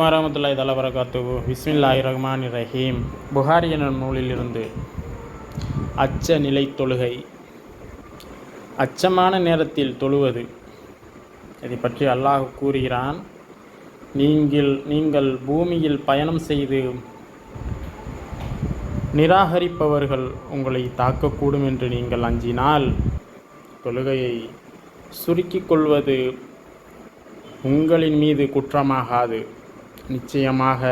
வரமத்துல்லாய் தலா வரகாத்து ரஹ்மான் ரஹீம் புகாரி எனும் நூலிலிருந்து அச்ச நிலை தொழுகை. அச்சமான நேரத்தில் தொழுவது. இதை பற்றி அல்லாஹ் கூறுகிறான் நீங்கள் நீங்கள் பூமியில் பயணம் செய்து நிராகரிப்பவர்கள் உங்களை தாக்கக்கூடும் என்று நீங்கள் அஞ்சினால் தொழுகையை சுருக்கிக் கொள்வது உங்களின் மீது குற்றமாகாது. நிச்சயமாக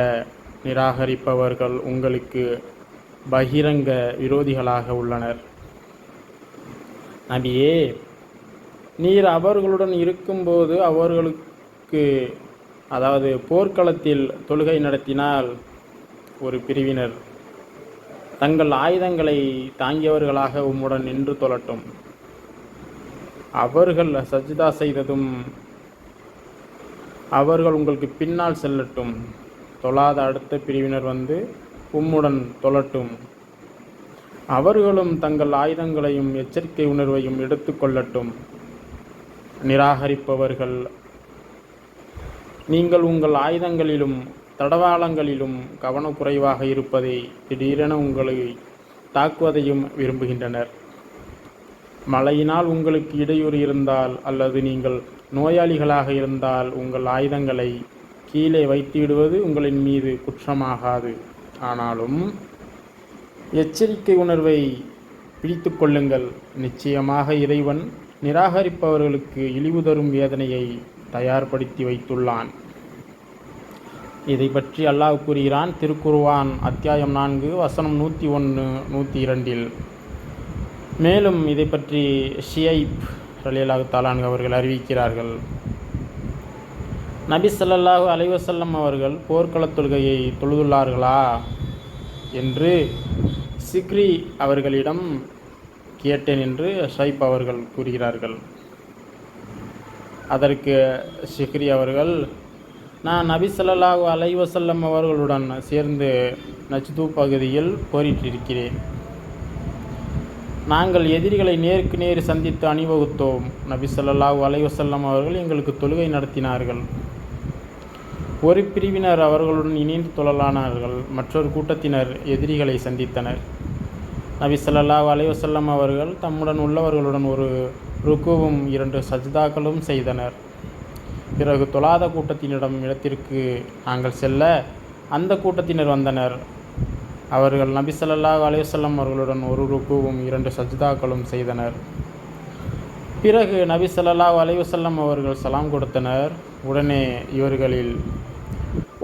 நிராகரிப்பவர்கள் உங்களுக்கு பகிரங்க விரோதிகளாக உள்ளனர். நபியே நீர் அவர்களுடன் இருக்கும்போது அவர்களுக்கு அதாவது போர்க்களத்தில் தொழுகை நடத்தினால் ஒரு பிரிவினர். தங்கள் ஆயுதங்களை தாங்கியவர்களாக உம்முடன் நின்று தொழட்டும். அவர்கள் சஜிதா செய்ததும் அவர்கள் உங்களுக்கு பின்னால் செல்லட்டும். தொழாத அடுத்த பிரிவினர் வந்து உம்முடன் தொழட்டும். அவர்களும் தங்கள் ஆயுதங்களையும் எச்சரிக்கை உணர்வையும் எடுத்துக்கொள்ளட்டும் நிராகரிப்பவர்கள் நீங்கள் உங்கள் ஆயுதங்களிலும் தடவாளங்களிலும் கவனக்குறைவாக இருப்பதை திடீரென உங்களை தாக்குவதையும் விரும்புகின்றனர். மழையினால் உங்களுக்கு இடையூறு இருந்தால் அல்லது நீங்கள் நோயாளிகளாக இருந்தால் உங்கள் ஆயுதங்களை கீழே வைத்துவிடுவது உங்களின் மீது குற்றமாகாது. ஆனாலும் எச்சரிக்கை உணர்வை பிடித்து கொள்ளுங்கள். நிச்சயமாக இறைவன் நிராகரிப்பவர்களுக்கு இழிவு தரும் வேதனையை தயார்படுத்தி வைத்துள்ளான். இதை பற்றி அல்லாஹ் கூறுகிறான் திருக்குருவான் அத்தியாயம் நான்கு வசனம் நூற்றி ஒன்று நூற்றி இரண்டில். மேலும் இதை பற்றி ஷியைப் ரலியல்லாஹு தாலான் அவர்கள் அறிவிக்கிறார்கள். நபி சல்லல்லாஹு அலைவசல்லம் அவர்கள் போர்க்களத் தொழுகையை தொழுதுள்ளார்களா என்று சிக்ரி அவர்களிடம் கேட்டேன் என்று ஷைப் அவர்கள் கூறுகிறார்கள். அதற்கு சிக்ரி அவர்கள் நான் நபி ஸல்லல்லாஹு அலைவசல்லம் அவர்களுடன் சேர்ந்து நஜ்து பகுதியில் போரிட்டிருக்கிறேன். நாங்கள் எதிரிகளை நேருக்கு நேர் சந்தித்து அணிவகுத்தோம். நபி சொல்லாஹூ அலைவசல்லம் அவர்கள் எங்களுக்கு தொழுகை நடத்தினார்கள். ஒரு பிரிவினர் அவர்களுடன் இணைந்து தொழலானார்கள். மற்றொரு கூட்டத்தினர் எதிரிகளை சந்தித்தனர். நபி சொல்லாஹூ அலைவசல்லம் அவர்கள் தம்முடன் உள்ளவர்களுடன் ஒரு ருக்குவும் இரண்டு சஜிதாக்களும் செய்தனர். பிறகு தொழாத கூட்டத்தினிடம் இடத்திற்கு நாங்கள் செல்ல அந்த கூட்டத்தினர் வந்தனர். அவர்கள் நபி ஸல்லல்லாஹு அவர்களுடன் ஒரு ருக்குவும் இரண்டு சஜிதாக்களும் செய்தனர். பிறகு நபி ஸல்லல்லாஹு அலையுசல்லம் அவர்கள் சலாம் கொடுத்தனர். உடனே இவர்களில்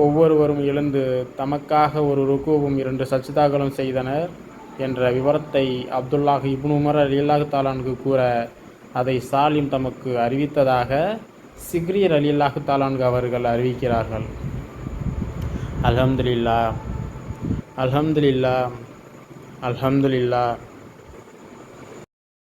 ஒவ்வொருவரும் எழுந்து தமக்காக ஒரு ருக்குவும் இரண்டு சஜிதாக்களும் செய்தனர் என்ற விவரத்தை அப்துல்லாஹ் இப்னு உமர் அலியல்லாஹு தாலானுக்கு கூற அதை சாலிம் தமக்கு அறிவித்ததாக சிக்ரீர் அலில்லாஹு தாலான்கு அவர்கள் அறிவிக்கிறார்கள். அலமதுல்லா அல்ஹம்துலில்லா அல்ஹம்துலில்லா